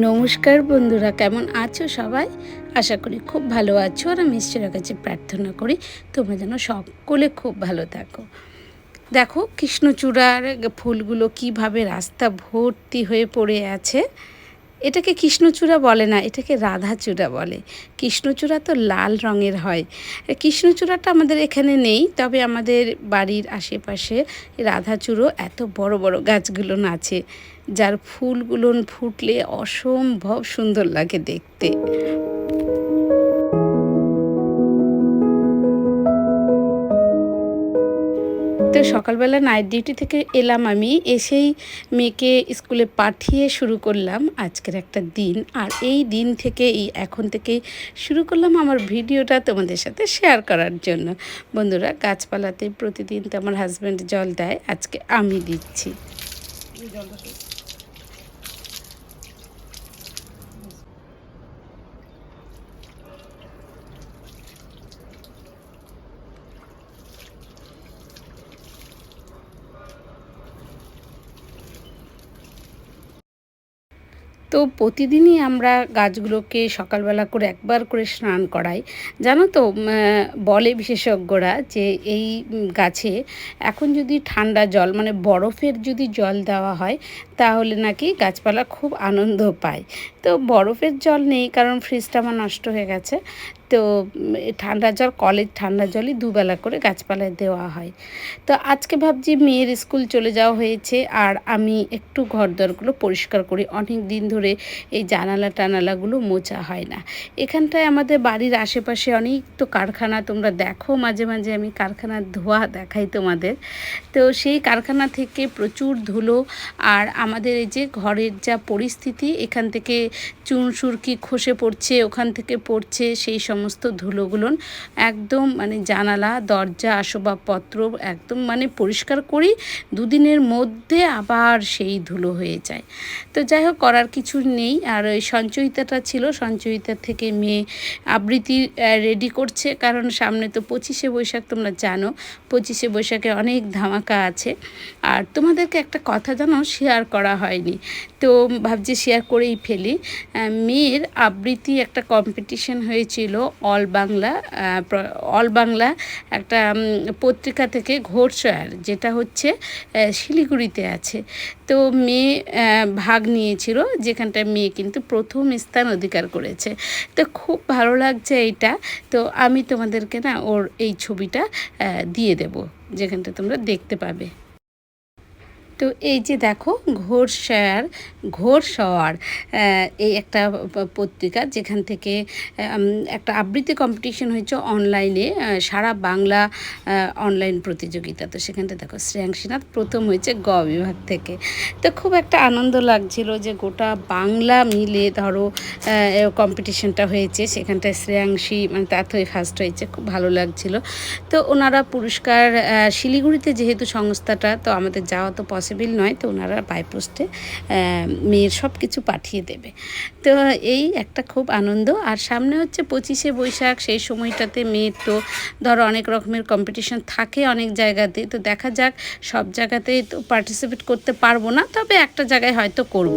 নমস্কার বন্ধুরা, কেমন আছো সবাই? আশা করি খুব ভালো আছো আর আমি ঈশ্বরের কাছে প্রার্থনা করি, তোমরা যেন সকলে খুব ভালো থাকো। দেখো কৃষ্ণচূড়ার ফুলগুলো কীভাবে রাস্তা ভর্তি হয়ে পড়ে আছে। এটাকে কৃষ্ণচূড়া বলে না, এটাকে রাধাচূড়া বলে। কৃষ্ণচূড়া তো লাল রঙের হয়। কৃষ্ণচূড়াটা আমাদের এখানে নেই, তবে আমাদের বাড়ির আশেপাশে রাধাচূড়ো এত বড় বড় গাছগুলো আছে যার ফুলগুলো ফুটলে অসম্ভব সুন্দর লাগে দেখতে। তো সকালবেলা নাইট ডিউটি থেকে এলাম আমি, এসেই মেয়েকে স্কুলে পাঠিয়ে শুরু করলাম আজকের একটা দিন। আর এই দিন থেকে এই এখন থেকে শুরু করলাম আমার ভিডিওটা তোমাদের সাথে শেয়ার করার জন্য। বন্ধুরা, গাছপালাতে প্রতিদিন তো আমার হাজব্যান্ড জল দেয়, আজকে আমি দিচ্ছি। জলটা তো প্রতিদিনই আমরা গাছগুলোকে সকালবেলা করে একবার করে স্নান করাই। জানো তো বলে বিশেষজ্ঞরা যে এই গাছে এখন যদি ঠান্ডা জল মানে বরফের যদি জল দেওয়া হয় তাহলে নাকি গাছপালা খুব আনন্দ পায়। তো বরফের জল নেই কারণ ফ্রিজটা আমার নষ্ট হয়ে গেছে। তো ঠান্ডা জল, কলের ঠান্ডা জলই দুবেলা করে গাছপালায় দেওয়া হয়। তো আজকে ভাবছি মেয়ের স্কুল চলে যাওয়া হয়েছে আর আমি একটু ঘর দরগুলো পরিষ্কার করি। অনেক দিন ধরে এই জানালা টানালাগুলো মোচা হয় না। এখানটায় আমাদের বাড়ির আশেপাশে অনেক তো কারখানা তোমরা দেখো, মাঝে মাঝে আমি কারখানার ধোয়া দেখাই তোমাদের। তো সেই কারখানা থেকে প্রচুর ধুলো আর আমাদের এই যে ঘরের যা পরিস্থিতি, এখান থেকে চুন সুরকি খসে পড়ছে, ওখান থেকে পড়ছে সেই সমস্ত ধুলোগুলো একদম মানে জানালা, দরজা, আসবাবপত্র একদম মানে পরিষ্কার করি, দুদিনের মধ্যে আবার সেই ধুলো হয়ে যায়। তো যাই হোক, করার কিছু নেই। আর ওই সঞ্চয়িতাটা ছিল, সঞ্চয়িতা থেকে মেয়ে আবৃত্তি রেডি করছে। কারণ সামনে তো পঁচিশে বৈশাখ, তোমরা জানো, পঁচিশে বৈশাখে অনেক ধামাকা আছে। আর তোমাদেরকে একটা কথা জানো, শেয়ার করা হয়নি। তো ভাবছি শেয়ার করেই ফেলি। মেয়ের আবৃত্তি একটা কম্পিটিশন হয়েছিল অল বাংলা অল বাংলা একটা পত্রিকা থেকে ঘোরসয়ার যেটা হচ্ছে শিলিগুড়িতে আছে। তো মেয়ে ভাগ নিয়েছিল, যেখানটায় মেয়ে কিন্তু প্রথম স্থান অধিকার করেছে। তো খুব ভালো লাগছে এইটা। তো আমি তোমাদেরকে না ওর এই ছবিটা দিয়ে দেব, যেখানটা তোমরা দেখতে পাবে। তো এই যে দেখো ঘোরসায়ার ঘোরসওয়ার এই একটা পত্রিকা যেখান থেকে একটা আবৃত্তি কম্পিটিশন হয়েছে অনলাইনে সারা বাংলা অনলাইন প্রতিযোগিতা। তো সেখানটা দেখো শ্রেয়াংশীনাথ প্রথম হয়েছে গ বিভাগ থেকে। তো খুব একটা আনন্দ লাগছিল যে গোটা বাংলা মিলে ধরো কম্পিটিশনটা হয়েছে। সেখানটায় শ্রেয়াংশী মানে হয়ে ফার্স্ট হয়েছে, খুব ভালো লাগছিল। তো ওনারা পুরস্কার শিলিগুড়িতে যেহেতু সংস্থাটা, তো আমাদের যাওয়া তো পসিবল পসিবল নয়, তো ওনারা বাইপোস্টে মেয়ের সব কিছু পাঠিয়ে দেবে। তো এই একটা খুব আনন্দ। আর সামনে হচ্ছে পঁচিশে বৈশাখ, সেই সময়টাতে মেয়ের তো ধরো অনেক রকমের কম্পিটিশন থাকে অনেক জায়গাতে। তো দেখা যাক, সব জায়গাতেই তো পার্টিসিপেট করতে পারব না, তবে একটা জায়গায় হয়তো করব।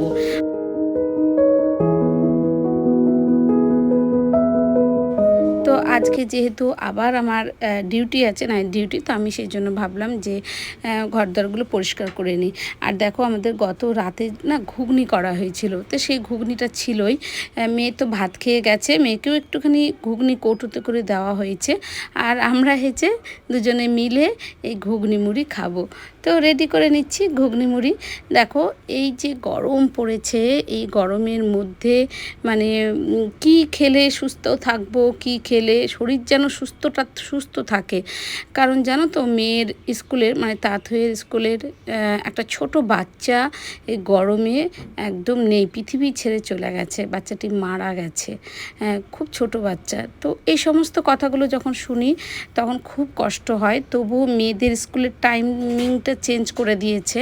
আজকে যেহেতু আবার আমার ডিউটি আছে নাইট ডিউটি তো আমি সেই জন্য ভাবলাম যে ঘরদরগুলো পরিষ্কার করে নিই। আর দেখো আমাদের গত রাতে না ঘুগনি করা হয়েছিল, তো সেই ঘুগনিটা ছিলই। মেয়ে তো ভাত খেয়ে গেছে, মেয়েকেও একটুখানি ঘুগনি কৌটোতে করে দেওয়া হয়েছে। আর আমরা হেঁচে দুজনে মিলে এই ঘুগনি মুড়ি খাব। তো রেডি করে নিচ্ছি ঘুগনি মুড়ি। দেখো এই যে গরম পড়েছে, এই গরমের মধ্যে মানে কি খেলে সুস্থ থাকব, কি খেলে শরীর যেন সুস্থটা, সুস্থ থাকে। কারণ জানো তো, মেয়ের স্কুলের মানে তাঁতয়ের স্কুলের একটা ছোট বাচ্চা এই গরমে একদম নেই। পৃথিবী ছেড়ে চলে গেছে, বাচ্চাটি মারা গেছে। খুব ছোট বাচ্চা। তো এই সমস্ত কথাগুলো যখন শুনি, তখন খুব কষ্ট হয়। তবুও মেয়েদের স্কুলের টাইমিংটা চেঞ্জ করে দিয়েছে।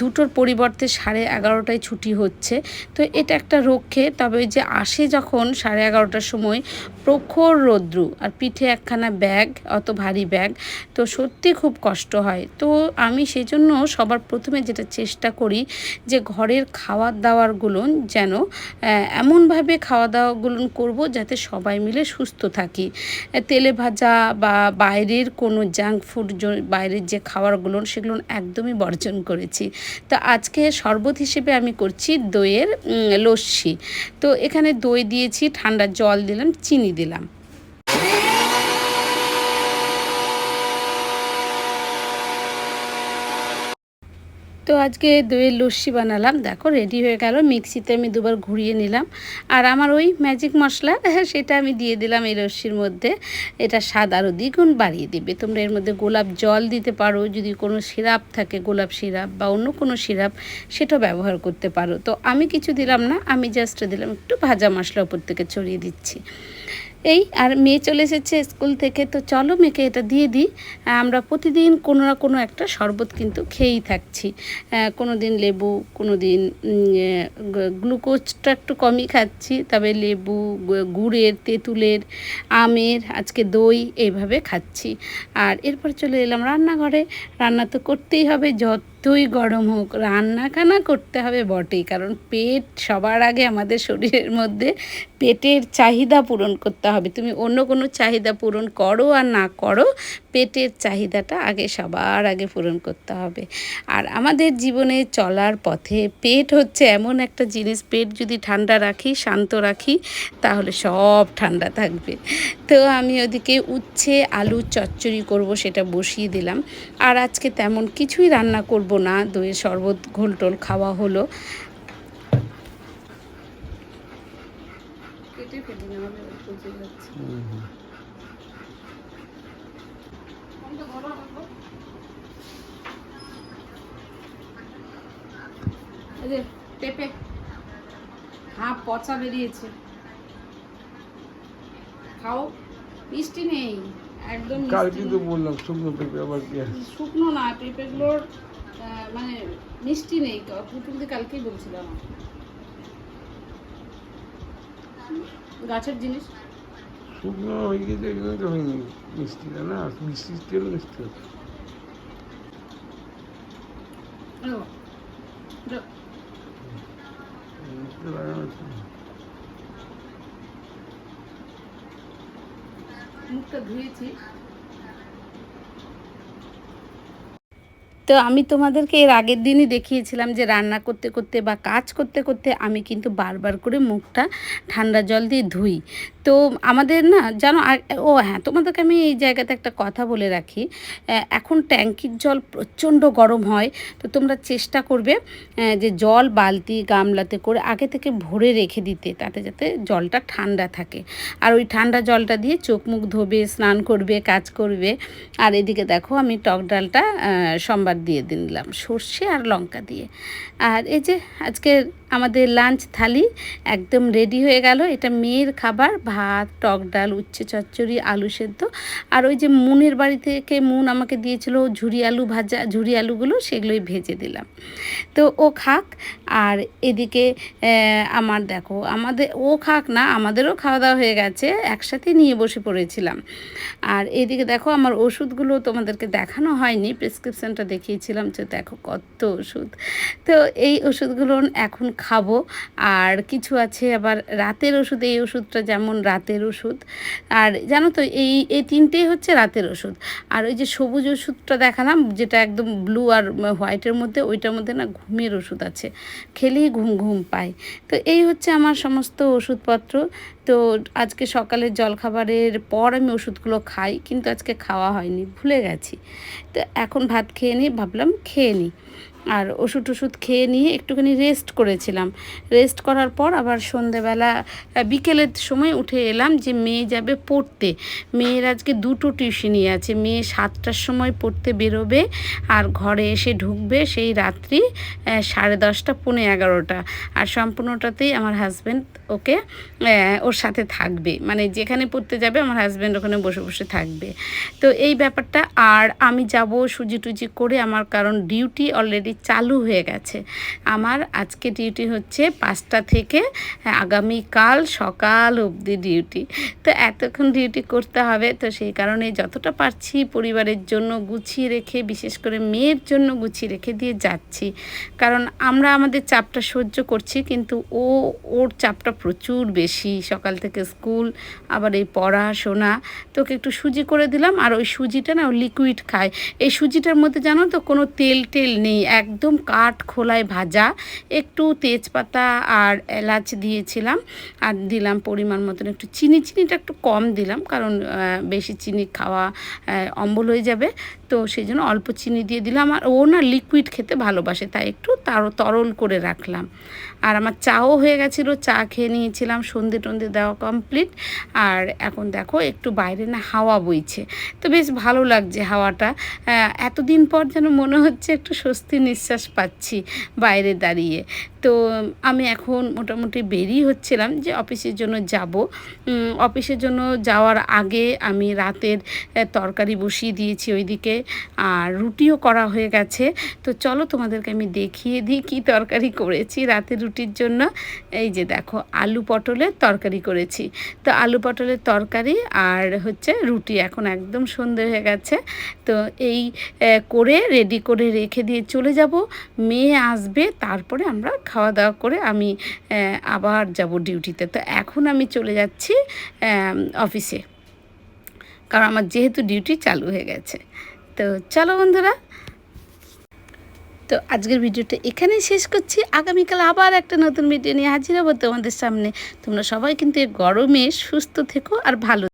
দুটোর পরিবর্তে সাড়ে এগারোটায় ছুটি হচ্ছে। তো এটা একটা রক্ষে। তবে যে আসে যখন সাড়ে এগারোটার সময়, প্রখর রৌদ্রু আর পিঠে একখানা ব্যাগ, অত ভারী ব্যাগ, তো সত্যি খুব কষ্ট হয়। তো আমি সেই জন্য সবার প্রথমে যেটা চেষ্টা করি যে ঘরের খাওয়ার দাওয়ারগুলো যেন এমনভাবে খাওয়া দাওয়াগুলো করব যাতে সবাই মিলে সুস্থ থাকি। তেলে ভাজা বা বাইরের কোনো জাঙ্ক ফুড বাইরের যে খাবারগুলো সেগুলো একদমই বর্জন করেছি। তো আজকে শরবত হিসেবে আমি করছি দইয়ের লস্যি। তো এখানে দই দিয়েছি, ঠান্ডা জল দিলাম, চিনি দিলাম। তো আজকে দইয়ের লস্যি বানালাম। দেখো রেডি হয়ে গেল। মিক্সিতে আমি দুবার ঘুরিয়ে নিলাম। আর আমার ওই ম্যাজিক মশলা সেটা আমি দিয়ে দিলাম এই লস্যির মধ্যে। এটা স্বাদ আরও দ্বিগুণ বাড়িয়ে দিবে। তোমরা এর মধ্যে গোলাপ জল দিতে পারো। যদি কোনো সিরাপ থাকে, গোলাপ সিরাপ বা অন্য কোনো সিরাপ, সেটাও ব্যবহার করতে পারো। তো আমি কিছু দিলাম না, আমি জাস্ট দিলাম একটু ভাজা মশলা উপর থেকে ছড়িয়ে দিচ্ছি। এই, আর মেয়ে চলে এসেছে স্কুল থেকে, তো চলো মেয়েকে এটা দিয়ে দিই। আমরা প্রতিদিন কোনো না কোনো একটা শরবত কিন্তু খেয়েই থাকছি। কোনো দিন লেবু কোনো দিন গ্লুকোজটা একটু কমই খাচ্ছি, তবে লেবু গুড়ের, তেঁতুলের, আমের, আজকে দই এইভাবে খাচ্ছি। আর এরপর চলে এলাম রান্নাঘরে। রান্না তো করতেই হবে যতই গরম হোক রান্নাখানা করতে হবে বটেই। কারণ পেট সবার আগে আমাদের শরীরের মধ্যে পেটের চাহিদা পূরণ করতে হবে। তুমি অন্য কোনো চাহিদা পূরণ করো আর না করো পেটের চাহিদাটা আগে সবার আগে পূরণ করতে হবে। আর আমাদের জীবনে চলার পথে পেট হচ্ছে এমন একটা জিনিস পেট যদি ঠান্ডা রাখি শান্ত রাখি তাহলে সব ঠান্ডা থাকবে। তো আমি ওদিকে উচ্ছে আলু চচ্চড়ি করব সেটা বসিয়ে দিলাম। আর আজকে তেমন কিছুই রান্না করব না দইয়ের শরবত ঘোলটোল খাওয়া হলো। কেটে ফেলি না হলে পচে যাচ্ছে এই যে পেঁপে। হাফ পচা বেরিয়েছে। খাও। মিষ্টি নেই। একদম কালকে তো বললাম শুকনো পেঁপে আবার কি শুকনো না পেঁপেগুলোর মানে মিষ্টি নেই। পুতুলদি কালকেই বলছিলাম। গাছের জিনিস? শুকনো হয়ে গেছে এগুলো তো হয়নি। মিষ্টিটা না মিষ্টি তেল মিষ্টি হচ্ছে। ও, যাও। মিষ্টি লাগানো আছে। মুখটা ধুয়েছি তো আমি তোমাদেরকে এর আগের দিনই দেখিয়েছিলাম যে রান্না করতে করতে বা কাজ করতে করতে আমি কিন্তু বারবার করে মুখটা ঠান্ডা জল দিয়ে ধুই। তো আমাদের না, জানো ও হ্যাঁ তোমাদেরকে আমি এই জায়গাতে একটা কথা বলে রাখি। এখন ট্যাঙ্কির জল প্রচণ্ড গরম হয়, তো তোমরা চেষ্টা করবে যে জল বালতি গামলাতে করে আগে থেকে ভরে রেখে দিতে, তাতে যাতে জলটা ঠান্ডা থাকে। আর ওই ঠান্ডা জলটা দিয়ে চোখ মুখ ধোবে, স্নান করবে, কাজ করবে। আর এদিকে দেখো আমি টক ডালটা সোমবার দিয়ে দিলাম সর্ষে আর লঙ্কা দিয়ে। আর এই যে আজকে আমাদের লাঞ্চ থালি একদম রেডি হয়ে গেল। এটা মেয়ের খাবার, ভাত, টক ডাল, উচ্ছে চচ্চড়ি, আলু সেদ্ধ। আর ওই যে মুনের বাড়ি থেকে মুন আমাকে দিয়েছিল ঝুরি আলু ভাজা, ঝুরি আলুগুলো সেগুলোই ভেজে দিলাম। তো ও খাক, আর এদিকে আমার দেখো, আমাদের, ও খাক না, আমাদেরও খাওয়া দাওয়া হয়ে গেছে একসাথে নিয়ে বসে পড়েছিলাম। আর এদিকে দেখো, আমার ওষুধগুলো তোমাদেরকে দেখানো হয়নি প্রেসক্রিপশনটা দেখিয়েছিলাম যে দেখো কত ওষুধ। তো এই ওষুধগুলো এখন খাব। আর কিছু আছে আবার রাতের ওষুধ, এই ওষুধটা যেমন রাতের ওষুধ। আর জানো তো, এই এই তিনটেই হচ্ছে রাতের ওষুধ। আর ওই যে সবুজ ওষুধটা দেখালাম, যেটা একদম ব্লু আর হোয়াইটের মধ্যে, ওইটার মধ্যে না ঘুমের ওষুধ আছে। খেলেই ঘুম ঘুম পায়। তো এই হচ্ছে আমার সমস্ত ওষুধপত্র। তো আজকে সকালের জলখাবারের পর আমি ওষুধগুলো খাই, কিন্তু আজকে খাওয়া হয়নি, ভুলে গেছি। তো এখন ভাত খেয়ে নিই, ভাবলাম খেয়ে নিই। আর ওষুধ টষুধ খেয়ে নিয়ে একটুখানি রেস্ট করেছিলাম। রেস্ট করার পর আবার সন্ধেবেলা বিকেলের সময় উঠে এলাম যে মেয়ে যাবে পড়তে। মেয়ের আজকে দুটো টিউশনি আছে। মেয়ে সাতটার সময় পড়তে বেরোবে আর ঘরে এসে ঢুকবে সেই রাত্রি সাড়ে দশটা, পৌনে এগারোটা। আর সম্পূর্ণটাতেই আমার হাজব্যান্ড ওকে ওর সাথে থাকবে। মানে যেখানে পড়তে যাবে আমার হাজব্যান্ড ওখানে বসে বসে থাকবে। তো এই ব্যাপারটা আর আমি যাব সুজি টুজি করে আমার কারণ ডিউটি অলরেডি চালু হয়ে গেছে। আমার আজকে ডিউটি হচ্ছে পাঁচটা থেকে আগামীকাল সকাল অবধি ডিউটি তো এতক্ষণ ডিউটি করতে হবে, তো সেই কারণে যতটা পারছি পরিবারের জন্য গুছিয়ে রেখে, বিশেষ করে মেয়ের জন্য গুছিয়ে রেখে দিয়ে যাচ্ছি। কারণ আমরা আমাদের চাপটা সহ্য করছি, কিন্তু ও, ওর চাপটা প্রচুর বেশি। সকাল থেকে স্কুল, আবার এই পড়াশোনা। তোকে একটু সুজি করে দিলাম, আর ওই সুজিটা না ও লিকুইড খায়। এই সুজিটার মধ্যে জানো তো কোনো তেল টেল নেই একদম কাঠ খোলায় ভাজা। একটু তেজপাতা আর এলাচ দিয়েছিলাম আর দিলাম পরিমাণ মতন একটু চিনি। চিনিটা একটু কম দিলাম কারণ বেশি চিনি খাওয়া অম্বল হয়ে যাবে। তো সেই জন্য অল্প চিনি দিয়ে দিলাম। আর ও না লিকুইড খেতে ভালোবাসে, তাই একটু তারও তরল করে রাখলাম। আর আমার চাও হয়ে গেছিল, চা খেয়ে নিয়েছিলাম, সন্ধে টন্ধে দেওয়া কমপ্লিট আর এখন দেখো একটু বাইরে না হাওয়া বইছে। তো বেশ ভালো লাগছে হাওয়াটা। এতদিন পর যেন মনে হচ্ছে একটু স্বস্তির নিঃশ্বাস পাচ্ছি বাইরে দাঁড়িয়ে। তো আমি এখন মোটামুটি বেরিয়ে হচ্ছিলাম যে অফিসের জন্য যাব। অফিসের জন্য যাওয়ার আগে আমি রাতের তরকারি বসিয়ে দিয়েছি ওইদিকে আর রুটিও করা হয়ে গেছে। তো চলো তোমাদেরকে আমি দেখিয়ে দিই কী তরকারি করেছি রাতের রুটির জন্য। এই যে দেখো, আলু পটলের তরকারি করেছি। তো আলু পটলের তরকারি আর হচ্ছে রুটি এখন একদম সন্ধে হয়ে গেছে। তো এই করে রেডি করে রেখে দিয়ে চলে যাব। মেয়ে আসবে, তারপরে আমরা খাওয়া দাওয়া করে আমি আবার যাব ডিউটিতে। তো এখন আমি চলে যাচ্ছি অফিসে। কারণ আমার যেহেতু ডিউটি চালু হয়ে গেছে। তো চলো বন্ধুরা। তো আজকের ভিডিওটা এখানেই শেষ করছি। আগামীকাল আবার একটা নতুন ভিডিও নিয়ে হাজির হব তোমাদের সামনে। তোমরা সবাই কিন্তু এই গরমে সুস্থ থেকো আর ভালো